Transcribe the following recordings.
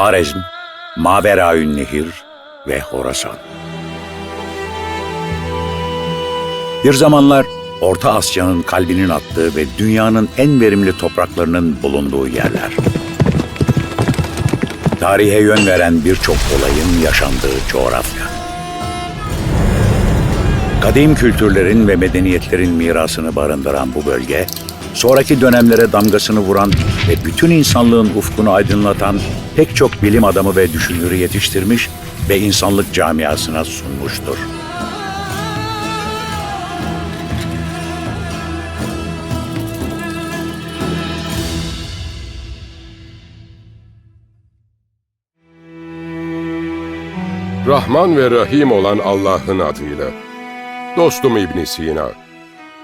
Harezm, Maveraün Nehir ve Horasan. Bir zamanlar Orta Asya'nın kalbinin attığı ve dünyanın en verimli topraklarının bulunduğu yerler. Tarihe yön veren birçok olayın yaşandığı coğrafya. Kadim kültürlerin ve medeniyetlerin mirasını barındıran bu bölge, sonraki dönemlere damgasını vuran ve bütün insanlığın ufkunu aydınlatan pek çok bilim adamı ve düşünürü yetiştirmiş ve insanlık camiasına sunmuştur. Rahman ve Rahim olan Allah'ın adıyla. Dostum İbn Sina.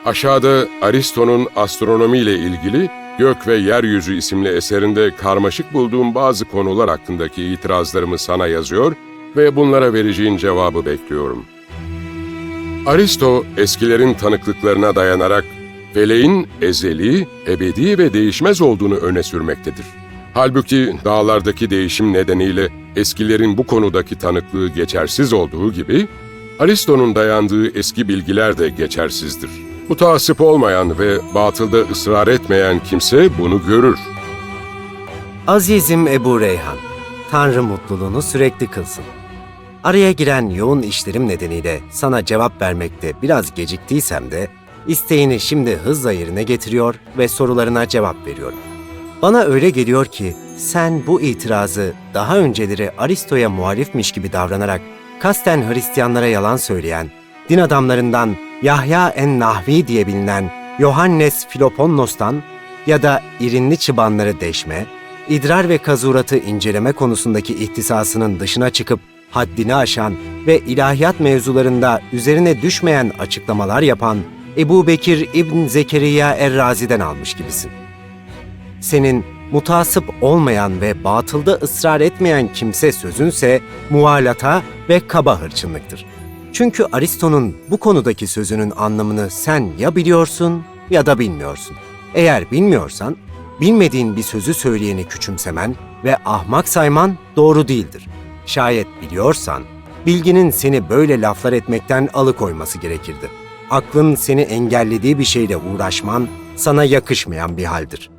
Aşağıda Aristo'nun astronomi ile ilgili Gök ve Yeryüzü isimli eserinde karmaşık bulduğum bazı konular hakkındaki itirazlarımı sana yazıyor ve bunlara vereceğin cevabı bekliyorum. Aristo, eskilerin tanıklıklarına dayanarak feleğin ezeli, ebedi ve değişmez olduğunu öne sürmektedir. Halbuki dağlardaki değişim nedeniyle eskilerin bu konudaki tanıklığı geçersiz olduğu gibi, Aristo'nun dayandığı eski bilgiler de geçersizdir. Mutasip olmayan ve batılda ısrar etmeyen kimse bunu görür. Azizim Ebu Reyhan, Tanrı mutluluğunu sürekli kılsın. Araya giren yoğun işlerim nedeniyle sana cevap vermekte biraz geciktiysem de isteğini şimdi hızla yerine getiriyor ve sorularına cevap veriyorum. Bana öyle geliyor ki sen bu itirazı daha önceleri Aristo'ya muhalifmiş gibi davranarak kasten Hristiyanlara yalan söyleyen, din adamlarından Yahya en-Nahvi diye bilinen Yohannes Philoponnos'tan ya da irinli çıbanları deşme, idrar ve kazuratı inceleme konusundaki ihtisasının dışına çıkıp haddini aşan ve ilahiyat mevzularında üzerine düşmeyen açıklamalar yapan Ebu Bekir İbn Zekeriya Er-Razi'den almış gibisin. Senin mutasip olmayan ve batılda ısrar etmeyen kimse sözünse muvalata ve kaba hırçınlıktır. Çünkü Aristo'nun bu konudaki sözünün anlamını sen ya biliyorsun ya da bilmiyorsun. Eğer bilmiyorsan, bilmediğin bir sözü söyleyeni küçümsemen ve ahmak sayman doğru değildir. Şayet biliyorsan, bilginin seni böyle laflar etmekten alıkoyması gerekirdi. Aklın seni engellediği bir şeyle uğraşman sana yakışmayan bir haldir.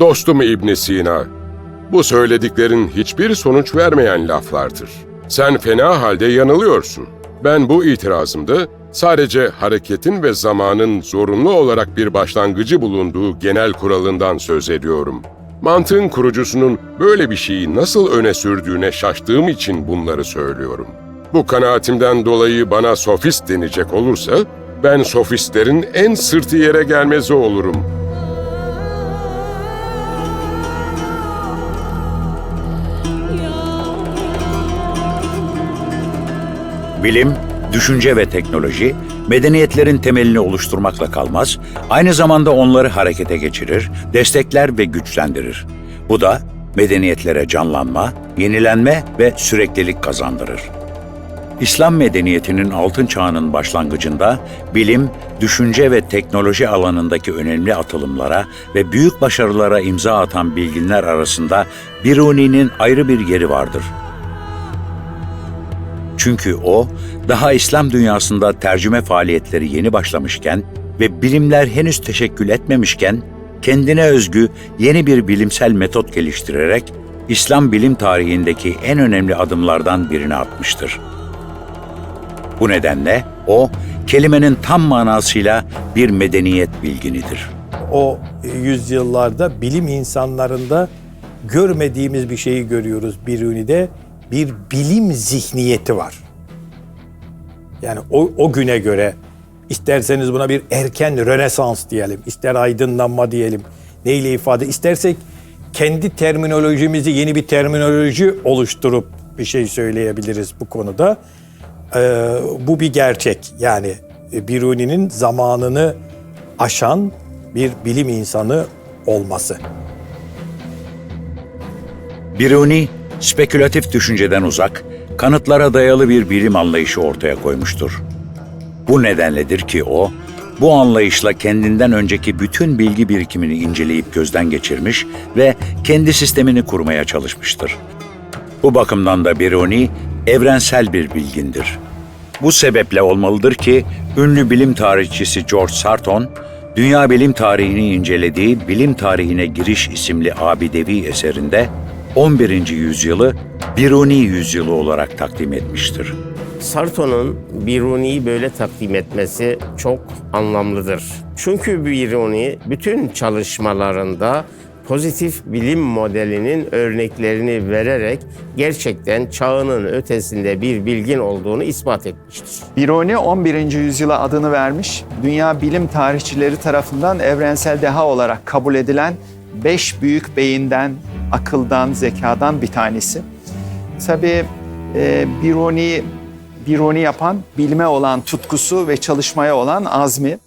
Dostum İbn Sina, bu söylediklerin hiçbir sonuç vermeyen laflardır. Sen fena halde yanılıyorsun. Ben bu itirazımda sadece hareketin ve zamanın zorunlu olarak bir başlangıcı bulunduğu genel kuralından söz ediyorum. Mantığın kurucusunun böyle bir şeyi nasıl öne sürdüğüne şaştığım için bunları söylüyorum. Bu kanaatimden dolayı bana sofist denecek olursa, ben sofistlerin en sırtı yere gelmezi olurum.'' Bilim, düşünce ve teknoloji, medeniyetlerin temelini oluşturmakla kalmaz, aynı zamanda onları harekete geçirir, destekler ve güçlendirir. Bu da medeniyetlere canlanma, yenilenme ve süreklilik kazandırır. İslam medeniyetinin altın çağının başlangıcında bilim, düşünce ve teknoloji alanındaki önemli atılımlara ve büyük başarılara imza atan bilginler arasında Biruni'nin ayrı bir yeri vardır. Çünkü o, daha İslam dünyasında tercüme faaliyetleri yeni başlamışken ve bilimler henüz teşekkül etmemişken, kendine özgü yeni bir bilimsel metot geliştirerek İslam bilim tarihindeki en önemli adımlardan birini atmıştır. Bu nedenle o, kelimenin tam manasıyla bir medeniyet bilginidir. o yüzyıllarda bilim insanlarında görmediğimiz bir şeyi görüyoruz Biruni'de. Bir bilim zihniyeti var. Yani o, o güne göre isterseniz buna bir erken rönesans diyelim, ister aydınlanma diyelim, neyle ifade istersek kendi terminolojimizi yeni bir terminoloji oluşturup bir şey söyleyebiliriz bu konuda. Ee, bu bir gerçek. Yani Biruni'nin zamanını aşan bir bilim insanı olması. Biruni, spekülatif düşünceden uzak, kanıtlara dayalı bir bilim anlayışı ortaya koymuştur. Bu nedenledir ki o, Bu anlayışla kendinden önceki bütün bilgi birikimini inceleyip gözden geçirmiş ve kendi sistemini kurmaya çalışmıştır. Bu bakımdan da Biruni evrensel bir bilgindir. Bu sebeple olmalıdır ki ünlü bilim tarihçisi George Sarton, dünya bilim tarihini incelediği Bilim Tarihine Giriş isimli abidevi eserinde 11. yüzyılı Biruni yüzyılı olarak takdim etmiştir. Sarto'nun Biruni'yi böyle takdim etmesi çok anlamlıdır. Çünkü Biruni bütün çalışmalarında pozitif bilim modelinin örneklerini vererek gerçekten çağının ötesinde bir bilgin olduğunu ispat etmiştir. Biruni 11. yüzyıla adını vermiş, dünya bilim tarihçileri tarafından evrensel deha olarak kabul edilen beş büyük beyinden, akıldan, zekadan bir tanesi. Tabii e, Biruni, Biruni yapan bilime olan tutkusu ve çalışmaya olan azmi.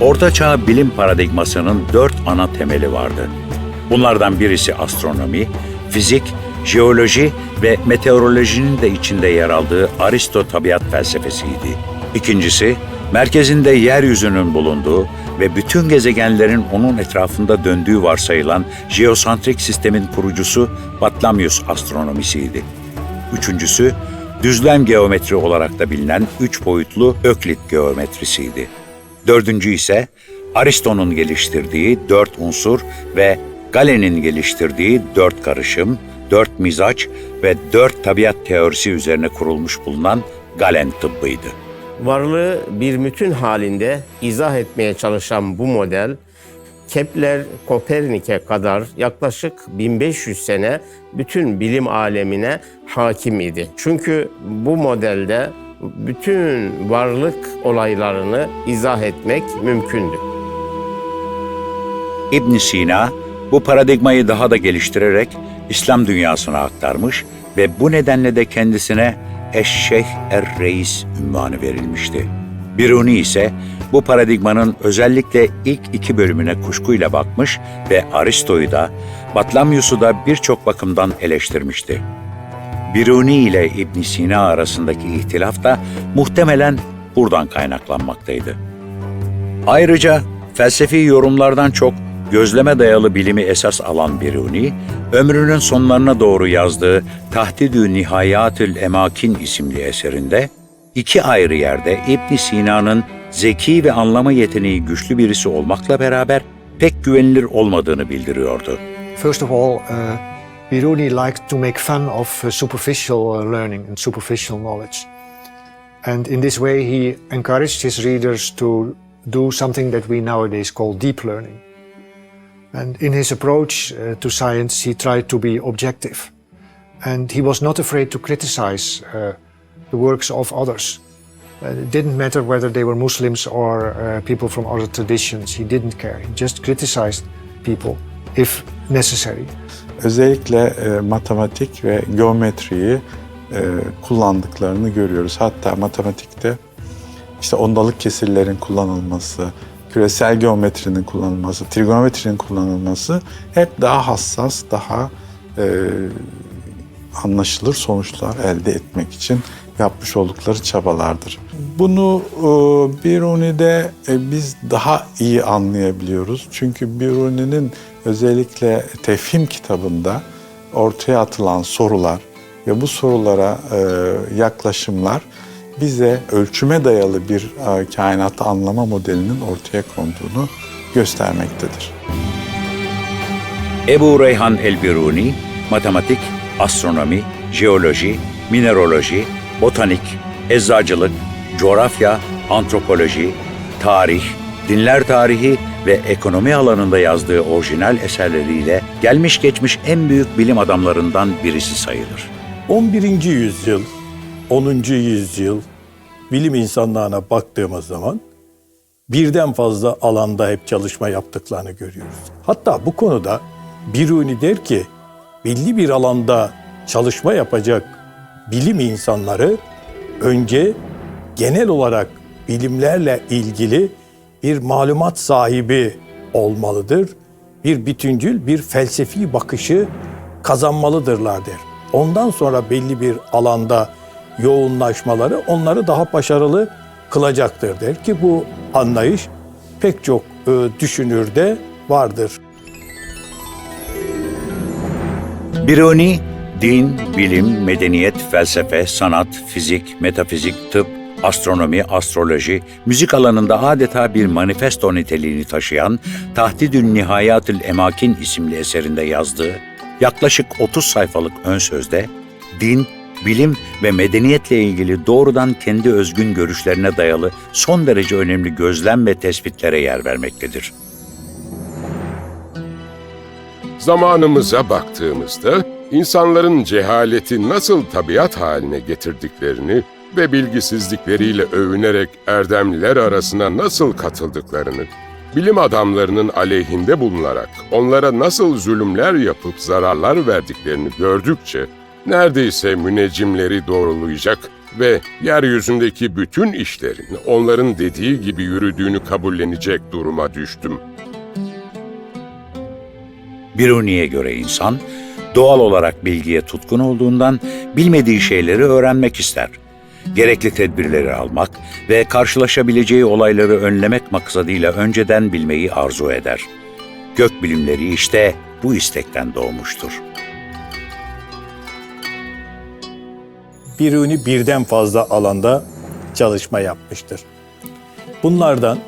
Orta Çağ bilim paradigmasının dört ana temeli vardı. Bunlardan birisi astronomi, fizik, jeoloji ve meteorolojinin de içinde yer aldığı Aristo tabiat felsefesiydi. İkincisi, merkezinde yeryüzünün bulunduğu ve bütün gezegenlerin onun etrafında döndüğü varsayılan jeosantrik sistemin kurucusu Batlamyus astronomisiydi. Üçüncüsü, düzlem geometri olarak da bilinen üç boyutlu Öklit geometrisiydi. Dördüncü ise Aristo'nun geliştirdiği dört unsur ve Galen'in geliştirdiği dört karışım, dört mizaç ve dört tabiat teorisi üzerine kurulmuş bulunan Galen tıbbıydı. Varlığı bir bütün halinde izah etmeye çalışan bu model, Kepler, Kopernik'e kadar yaklaşık 1500 sene bütün bilim alemine hakim idi. Çünkü bu modelde bütün varlık olaylarını izah etmek mümkündü. İbn Sina bu paradigmayı daha da geliştirerek İslam dünyasına aktarmış ve bu nedenle de kendisine Eşşeyh Er-Reis ünvanı verilmişti. Biruni ise bu paradigmanın özellikle ilk iki bölümüne kuşkuyla bakmış ve Aristo'yu da Batlamyus'u da birçok bakımdan eleştirmişti. Biruni ile İbn Sina arasındaki ihtilaf da muhtemelen buradan kaynaklanmaktaydı. Ayrıca felsefi yorumlardan çok gözleme dayalı bilimi esas alan Biruni, ömrünün sonlarına doğru yazdığı Tahdidü Nihayatül Emakin isimli eserinde iki ayrı yerde İbn Sina'nın zeki ve anlama yeteneği güçlü birisi olmakla beraber pek güvenilir olmadığını bildiriyordu. First of all, uh, Biruni liked to make fun of uh, superficial uh, learning and superficial knowledge. And in this way, he encouraged his readers to do something that we nowadays call deep learning. And in his approach uh, to science, he tried to be objective. And he was not afraid to criticize uh, the works of others. Uh, it didn't matter whether they were Muslims or uh, people from other traditions. He didn't care. He just criticized people if necessary. özellikle e, matematik ve geometriyi e, kullandıklarını görüyoruz. Hatta matematikte işte ondalık kesirlerin kullanılması, küresel geometrinin kullanılması, trigonometrinin kullanılması hep daha hassas, daha e, anlaşılır sonuçlar elde etmek için yapmış oldukları çabalardır. Bunu e, Biruni'de e, biz daha iyi anlayabiliyoruz. Çünkü Biruni'nin özellikle tefhim kitabında ortaya atılan sorular ve bu sorulara e, yaklaşımlar bize ölçüme dayalı bir e, kainatı anlama modelinin ortaya konduğunu göstermektedir. Ebu Reyhan el-Biruni, matematik, astronomi, jeoloji, mineraloji, botanik, eczacılık, coğrafya, antropoloji, tarih, dinler tarihi ve ekonomi alanında yazdığı orijinal eserleriyle gelmiş geçmiş en büyük bilim adamlarından birisi sayılır. 11. yüzyıl, 10. yüzyıl bilim insanlarına baktığımız zaman birden fazla alanda hep çalışma yaptıklarını görüyoruz. Hatta bu konuda Biruni der ki belli bir alanda çalışma yapacak bilim insanları önce genel olarak bilimlerle ilgili bir malumat sahibi olmalıdır. Bir bütüncül, bir felsefi bakışı kazanmalıdırlar der. Ondan sonra belli bir alanda yoğunlaşmaları onları daha başarılı kılacaktır der ki bu anlayış pek çok e, düşünürde vardır. Biruni, din, bilim, medeniyet, felsefe, sanat, fizik, metafizik, tıp, astronomi, astroloji, müzik alanında adeta bir manifesto niteliğini taşıyan Tahdidün Nihayatül Emakin isimli eserinde yazdığı yaklaşık 30 sayfalık ön sözde din, bilim ve medeniyetle ilgili doğrudan kendi özgün görüşlerine dayalı son derece önemli gözlem ve tespitlere yer vermektedir. Zamanımıza baktığımızda insanların cehaleti nasıl tabiat haline getirdiklerini ve bilgisizlikleriyle övünerek erdemliler arasına nasıl katıldıklarını, bilim adamlarının aleyhinde bulunarak onlara nasıl zulümler yapıp zararlar verdiklerini gördükçe neredeyse müneccimleri doğrulayacak ve yeryüzündeki bütün işlerin onların dediği gibi yürüdüğünü kabullenecek duruma düştüm. Biruni'ye göre insan, doğal olarak bilgiye tutkun olduğundan bilmediği şeyleri öğrenmek ister. Gerekli tedbirleri almak ve karşılaşabileceği olayları önlemek maksadıyla önceden bilmeyi arzu eder. Gök bilimleri işte bu istekten doğmuştur. Biruni birden fazla alanda çalışma yapmıştır. Bunlardan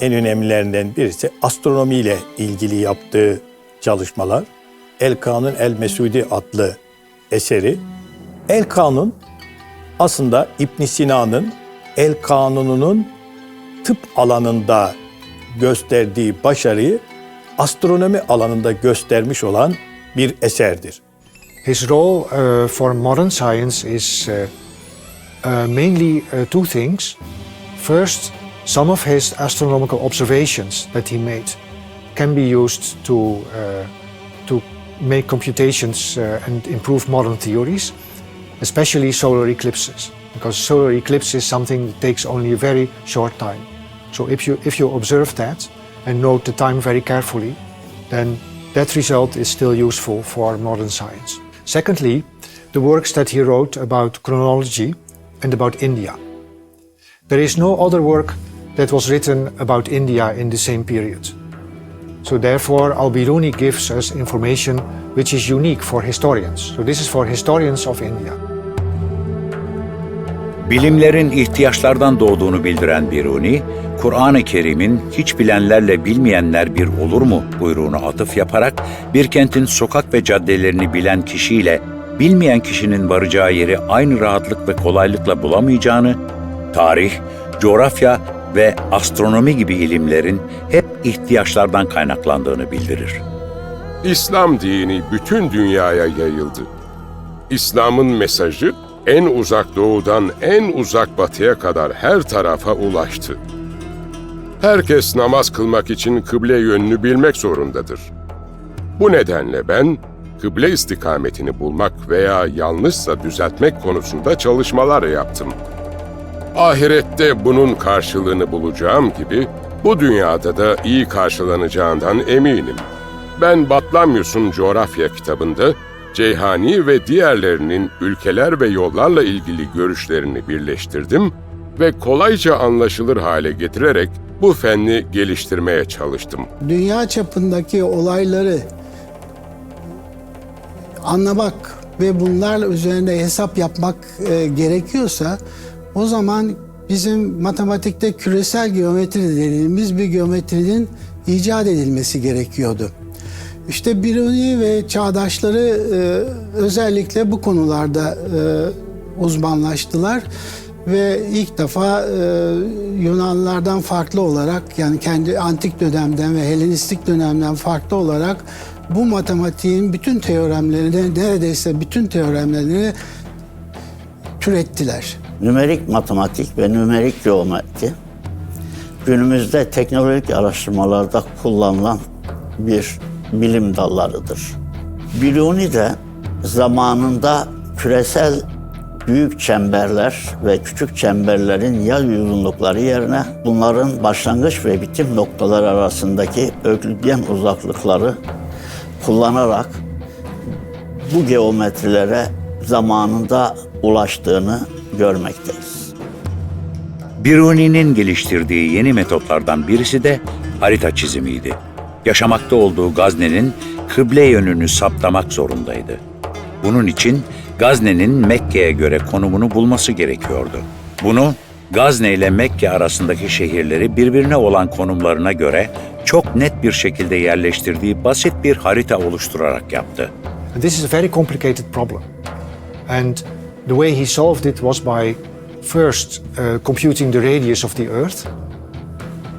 en önemlilerinden birisi astronomiyle ilgili yaptığı çalışmalar. El Kanun El Mesudi adlı eseri. El Kanun aslında İbn Sina'nın El Kanununun tıp alanında gösterdiği başarıyı astronomi alanında göstermiş olan bir eserdir. His role uh, for modern science is uh, uh, mainly two things. First, some of his astronomical observations that he made can be used to uh, to make computations uh, and improve modern theories, especially solar eclipses, because solar eclipse is something that takes only a very short time. So if you if you observe that and note the time very carefully, then that result is still useful for modern science. Secondly, the works that he wrote about chronology and about India. There is no other work that was written about India in the same period. So therefore, Al-Biruni gives us information which is unique for historians. So this is for historians of India. Bilimlerin ihtiyaçlardan doğduğunu bildiren Biruni, Kur'an-ı Kerim'in hiç bilenlerle bilmeyenler bir olur mu buyruğunu atıf yaparak bir kentin sokak ve caddelerini bilen kişiyle bilmeyen kişinin varacağı yeri aynı rahatlık ve kolaylıkla bulamayacağını, tarih, coğrafya ve astronomi gibi ilimlerin hep ihtiyaçlardan kaynaklandığını bildirir. İslam dini bütün dünyaya yayıldı. İslam'ın mesajı en uzak doğudan en uzak batıya kadar her tarafa ulaştı. Herkes namaz kılmak için kıble yönünü bilmek zorundadır. Bu nedenle ben kıble istikametini bulmak veya yanlışsa düzeltmek konusunda çalışmalar yaptım. Ahirette bunun karşılığını bulacağım gibi bu dünyada da iyi karşılanacağından eminim. Ben Batlamyus'un coğrafya kitabında Ceyhani ve diğerlerinin ülkeler ve yollarla ilgili görüşlerini birleştirdim ve kolayca anlaşılır hale getirerek bu fenni geliştirmeye çalıştım. dünya çapındaki olayları anlamak ve bunlarla üzerinde hesap yapmak e, gerekiyorsa o zaman bizim matematikte küresel geometri dediğimiz bir geometrinin icat edilmesi gerekiyordu. İşte Biruni ve çağdaşları e, özellikle bu konularda e, uzmanlaştılar ve ilk defa e, Yunanlılardan farklı olarak yani kendi antik dönemden ve Helenistik dönemden farklı olarak bu matematiğin bütün teoremlerini neredeyse bütün teoremlerini türettiler. Nümerik matematik ve nümerik geometri günümüzde teknolojik araştırmalarda kullanılan bir bilim dallarıdır. Biruni de zamanında küresel büyük çemberler ve küçük çemberlerin yay uzunlukları yerine bunların başlangıç ve bitim noktaları arasındaki öklüdyen uzaklıkları kullanarak bu geometrilere zamanında ulaştığını görmekteyiz. Biruni'nin geliştirdiği yeni metotlardan birisi de harita çizimiydi. Yaşamakta olduğu Gazne'nin kıble yönünü saptamak zorundaydı. Bunun için Gazne'nin Mekke'ye göre konumunu bulması gerekiyordu. Bunu Gazne ile Mekke arasındaki şehirleri birbirine olan konumlarına göre çok net bir şekilde yerleştirdiği basit bir harita oluşturarak yaptı. And this is a very complicated problem. And the way he solved it was by first uh, computing the radius of the Earth.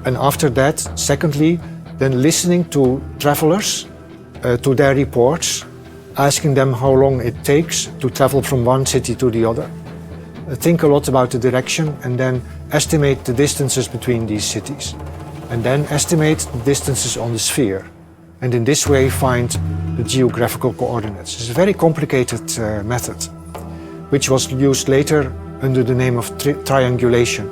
And after that, secondly, then listening to travelers, uh, to their reports, asking them how long it takes to travel from one city to the other. Uh, think a lot about the direction and then estimate the distances between these cities. And then estimate the distances on the sphere. And in this way, find the geographical coordinates. It's a very complicated uh, method, which was used later under the name of tri- triangulation.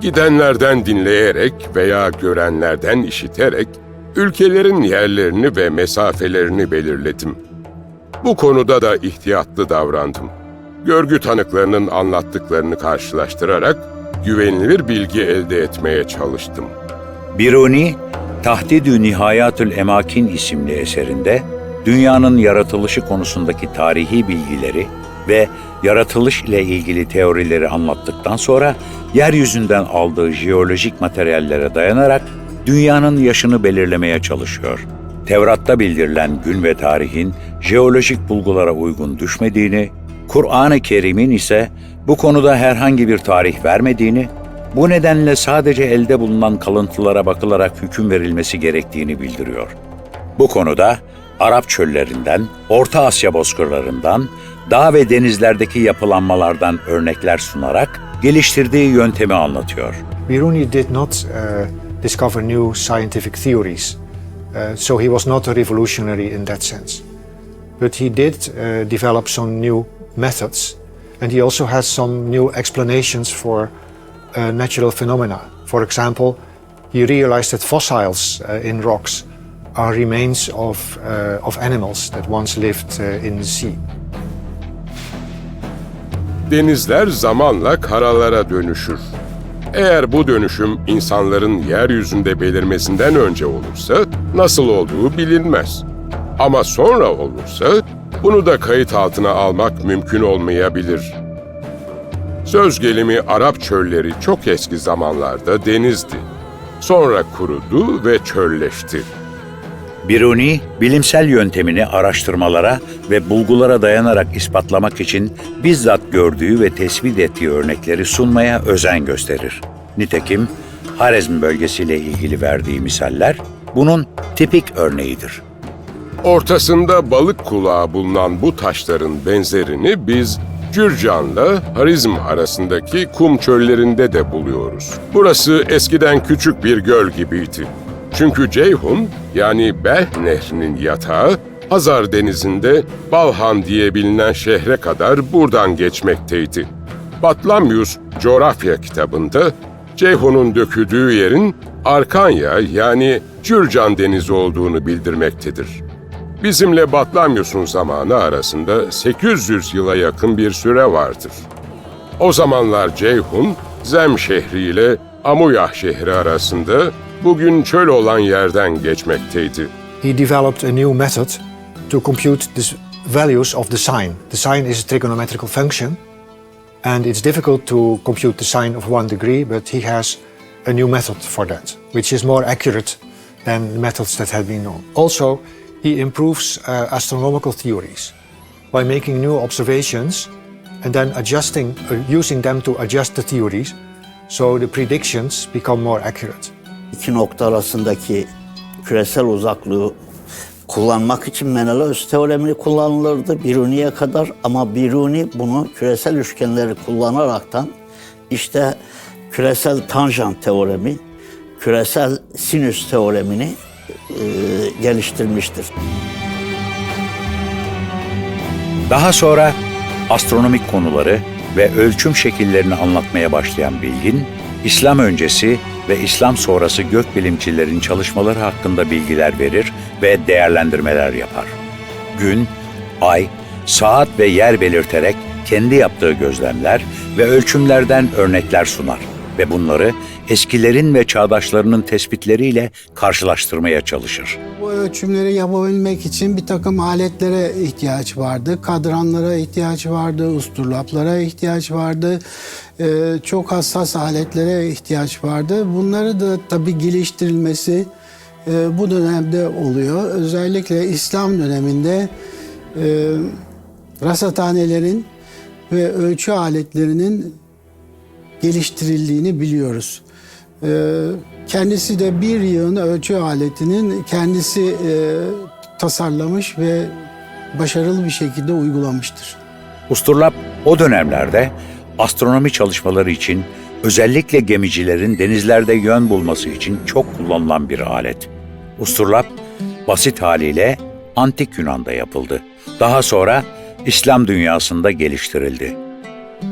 Gidenlerden dinleyerek veya görenlerden işiterek ülkelerin yerlerini ve mesafelerini belirledim. Bu konuda da ihtiyatlı davrandım. Görgü tanıklarının anlattıklarını karşılaştırarak güvenilir bilgi elde etmeye çalıştım. Biruni, Tahdidü Nihayatül Emakin isimli eserinde dünyanın yaratılışı konusundaki tarihi bilgileri ve yaratılış ile ilgili teorileri anlattıktan sonra yeryüzünden aldığı jeolojik materyallere dayanarak dünyanın yaşını belirlemeye çalışıyor. Tevrat'ta bildirilen gün ve tarihin jeolojik bulgulara uygun düşmediğini, Kur'an-ı Kerim'in ise bu konuda herhangi bir tarih vermediğini, bu nedenle sadece elde bulunan kalıntılara bakılarak hüküm verilmesi gerektiğini bildiriyor. Bu konuda Arap çöllerinden, Orta Asya bozkırlarından, dağ ve denizlerdeki yapılanmalardan örnekler sunarak geliştirdiği yöntemi anlatıyor. Biruni did not uh, discover new scientific theories, uh, so he was not a revolutionary in that sense. But he did uh, develop some new methods, and he also has some new explanations for uh, natural phenomena. For example, he realized that fossils uh, in rocks are remains of, uh, of animals that once lived uh, in the sea. Denizler zamanla karalara dönüşür. Eğer bu dönüşüm insanların yeryüzünde belirmesinden önce olursa nasıl olduğu bilinmez. Ama sonra olursa bunu da kayıt altına almak mümkün olmayabilir. Söz gelimi Arap çölleri çok eski zamanlarda denizdi. Sonra kurudu ve çölleşti. Biruni, bilimsel yöntemini araştırmalara ve bulgulara dayanarak ispatlamak için bizzat gördüğü ve tespit ettiği örnekleri sunmaya özen gösterir. Nitekim Harezm bölgesiyle ilgili verdiği misaller bunun tipik örneğidir. Ortasında balık kulağı bulunan bu taşların benzerini biz Cürcan'la Harizm arasındaki kum çöllerinde de buluyoruz. Burası eskiden küçük bir göl gibiydi. Çünkü Ceyhun yani Belh Nehri'nin yatağı Hazar Denizi'nde Balhan diye bilinen şehre kadar buradan geçmekteydi. Batlamyus coğrafya kitabında Ceyhun'un döküldüğü yerin Arkanya yani Cürcan Denizi olduğunu bildirmektedir. Bizimle Batlamyus'un zamanı arasında 800 yıla yakın bir süre vardır. O zamanlar Ceyhun, Zem şehri ile Amuyah şehri arasında bugün çöl olan yerden geçmekteydi. he developed a new method to compute the values of the sine. The sine is a trigonometrical function, and it's difficult to compute the sine of one degree, but he has a new method for that, which is more accurate than the methods that had been known. Also, he improves uh, astronomical theories by making new observations and then adjusting, uh, using them to adjust the theories, so the predictions become more accurate. İki nokta arasındaki küresel uzaklığı kullanmak için Menelaus teoremi kullanılırdı Biruni'ye kadar ama Biruni bunu küresel üçgenleri kullanaraktan işte küresel tanjant teoremi, küresel sinüs teoremini e, geliştirmiştir. Daha sonra astronomik konuları ve ölçüm şekillerini anlatmaya başlayan Bilgin, İslam öncesi ve İslam sonrası gökbilimcilerin çalışmaları hakkında bilgiler verir ve değerlendirmeler yapar. Gün, ay, saat ve yer belirterek kendi yaptığı gözlemler ve ölçümlerden örnekler sunar ve bunları eskilerin ve çağdaşlarının tespitleriyle karşılaştırmaya çalışır. Bu ölçümleri yapabilmek için bir takım aletlere ihtiyaç vardı. Kadranlara ihtiyaç vardı, usturlaplara ihtiyaç vardı. Ee, çok hassas aletlere ihtiyaç vardı. Bunları da tabii geliştirilmesi e, bu dönemde oluyor. Özellikle İslam döneminde e, rasathanelerin ve ölçü aletlerinin geliştirildiğini biliyoruz. Ee, kendisi de bir yığın ölçü aletinin kendisi e, tasarlamış ve başarılı bir şekilde uygulamıştır. Usturlap o dönemlerde astronomi çalışmaları için özellikle gemicilerin denizlerde yön bulması için çok kullanılan bir alet. Usturlap basit haliyle antik Yunan'da yapıldı. Daha sonra İslam dünyasında geliştirildi.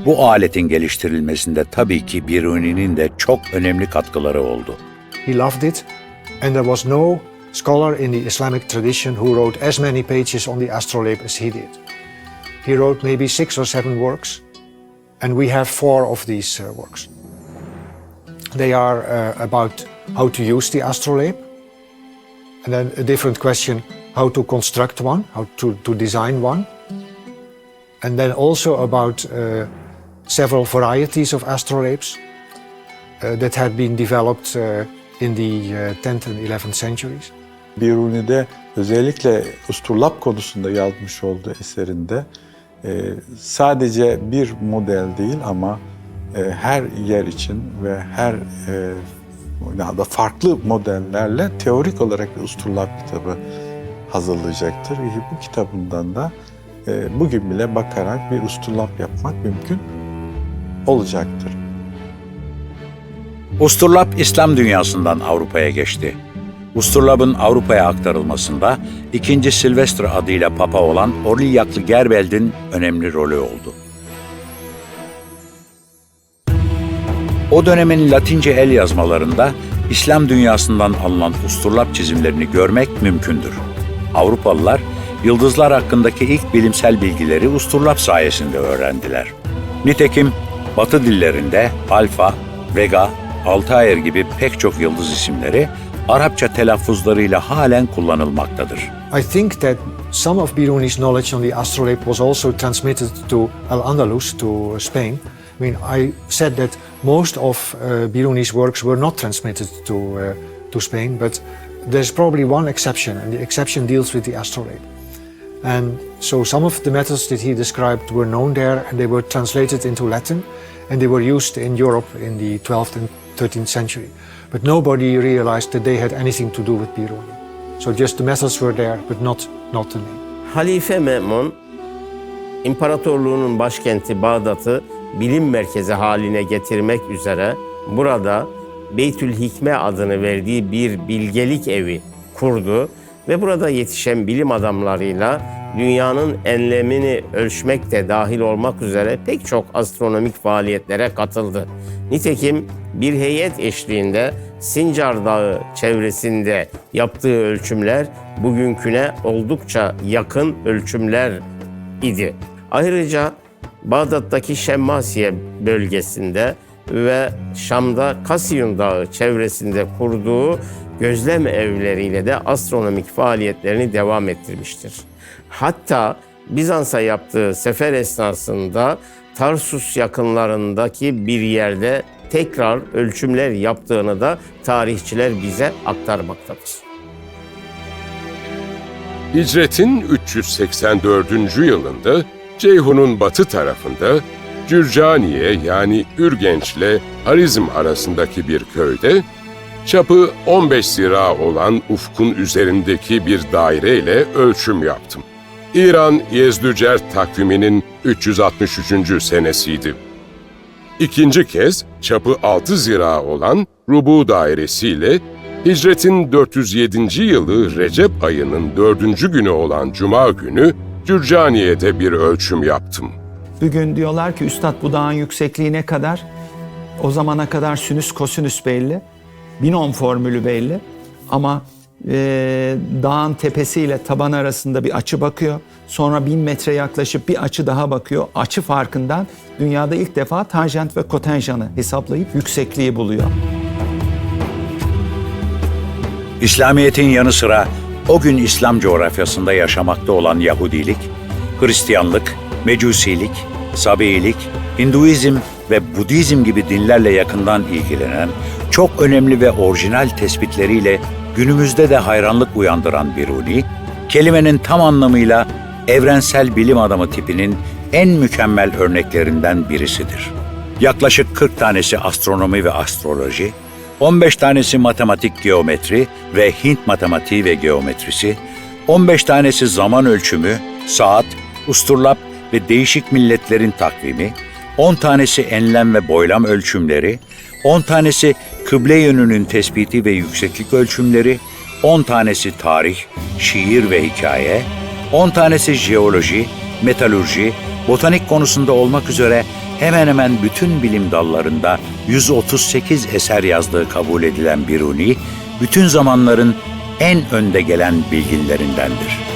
Bu aletin geliştirilmesinde tabii ki Biruni'nin de çok önemli katkıları oldu. He loved it, and there was no scholar in the Islamic tradition who wrote as many pages on the astrolabe as he did. He wrote maybe six or seven works, and we have four of these uh, works. They are uh, about how to use the astrolabe, and then a different question how to construct one, how to, to design one, and then also about uh, several varieties of astrolabes uh, that had been developed uh, in the uh, 10th and 11th centuries. Biruni'de özellikle usturlap konusunda yazmış olduğu eserinde sadece bir model değil ama e, her yer için ve her e, da farklı modellerle teorik olarak usturlap kitabı hazırlayacaktır. Bu kitabından da e, bugün bile bakarak bir usturlap yapmak mümkün olacaktır. Usturlap İslam dünyasından Avrupa'ya geçti. Usturlap'ın Avrupa'ya aktarılmasında 2. Silvestre adıyla papa olan Orliaklı Gerbeld'in önemli rolü oldu. O dönemin Latince el yazmalarında İslam dünyasından alınan usturlap çizimlerini görmek mümkündür. Avrupalılar yıldızlar hakkındaki ilk bilimsel bilgileri usturlap sayesinde öğrendiler. Nitekim Batı dillerinde Alfa, Vega, Altair gibi pek çok yıldız isimleri Arapça telaffuzlarıyla halen kullanılmaktadır. I think that some of Biruni's knowledge on the astrolabe was also transmitted to Al-Andalus, to Spain. I mean, I said that most of uh, Biruni's works were not transmitted to, uh, to Spain, but there's probably one exception, and the exception deals with the astrolabe. And so some of the methods that he described were known there, and they were translated into Latin, and they were used in Europe in the 12th and 13th century. But nobody realized that they had anything to do with Biruni. So just the methods were there, but not, not the name. Halife Me'mun, imparatorluğunun başkenti Bağdat'ı bilim merkezi haline getirmek üzere burada Beytül Hikme adını verdiği bir bilgelik evi kurdu ve burada yetişen bilim adamlarıyla dünyanın enlemini ölçmek de dahil olmak üzere pek çok astronomik faaliyetlere katıldı. Nitekim bir heyet eşliğinde Sincar Dağı çevresinde yaptığı ölçümler bugünküne oldukça yakın ölçümler idi. Ayrıca Bağdat'taki Şemmasiye bölgesinde ve Şam'da Kasiyun Dağı çevresinde kurduğu gözlem evleriyle de astronomik faaliyetlerini devam ettirmiştir. Hatta Bizans'a yaptığı sefer esnasında Tarsus yakınlarındaki bir yerde tekrar ölçümler yaptığını da tarihçiler bize aktarmaktadır. Hicretin 384. yılında Ceyhun'un batı tarafında Cürcaniye yani Ürgenç ile Harizm arasındaki bir köyde çapı 15 zira olan ufkun üzerindeki bir daire ile ölçüm yaptım. İran Yezdücer takviminin 363. senesiydi. İkinci kez çapı 6 zira olan Rubu dairesiyle Hicretin 407. yılı Recep ayının 4. günü olan Cuma günü Cürcaniye'de bir ölçüm yaptım. Bugün diyorlar ki üstad bu dağın yüksekliği ne kadar? O zamana kadar sinüs kosinüs belli. Binom formülü belli. Ama e, dağın tepesiyle taban arasında bir açı bakıyor. Sonra bin metre yaklaşıp bir açı daha bakıyor. Açı farkından dünyada ilk defa tanjant ve kotenjanı hesaplayıp yüksekliği buluyor. İslamiyet'in yanı sıra o gün İslam coğrafyasında yaşamakta olan Yahudilik, Hristiyanlık, Mecusilik, Sabiilik, Hinduizm ve Budizm gibi dinlerle yakından ilgilenen, çok önemli ve orijinal tespitleriyle günümüzde de hayranlık uyandıran Biruni, kelimenin tam anlamıyla evrensel bilim adamı tipinin en mükemmel örneklerinden birisidir. Yaklaşık 40 tanesi astronomi ve astroloji, 15 tanesi matematik geometri ve Hint matematiği ve geometrisi, 15 tanesi zaman ölçümü, saat, usturlap ve değişik milletlerin takvimi, 10 tanesi enlem ve boylam ölçümleri, 10 tanesi kıble yönünün tespiti ve yükseklik ölçümleri, 10 tanesi tarih, şiir ve hikaye, 10 tanesi jeoloji, metalurji, botanik konusunda olmak üzere hemen hemen bütün bilim dallarında 138 eser yazdığı kabul edilen Biruni, bütün zamanların en önde gelen bilginlerindendir.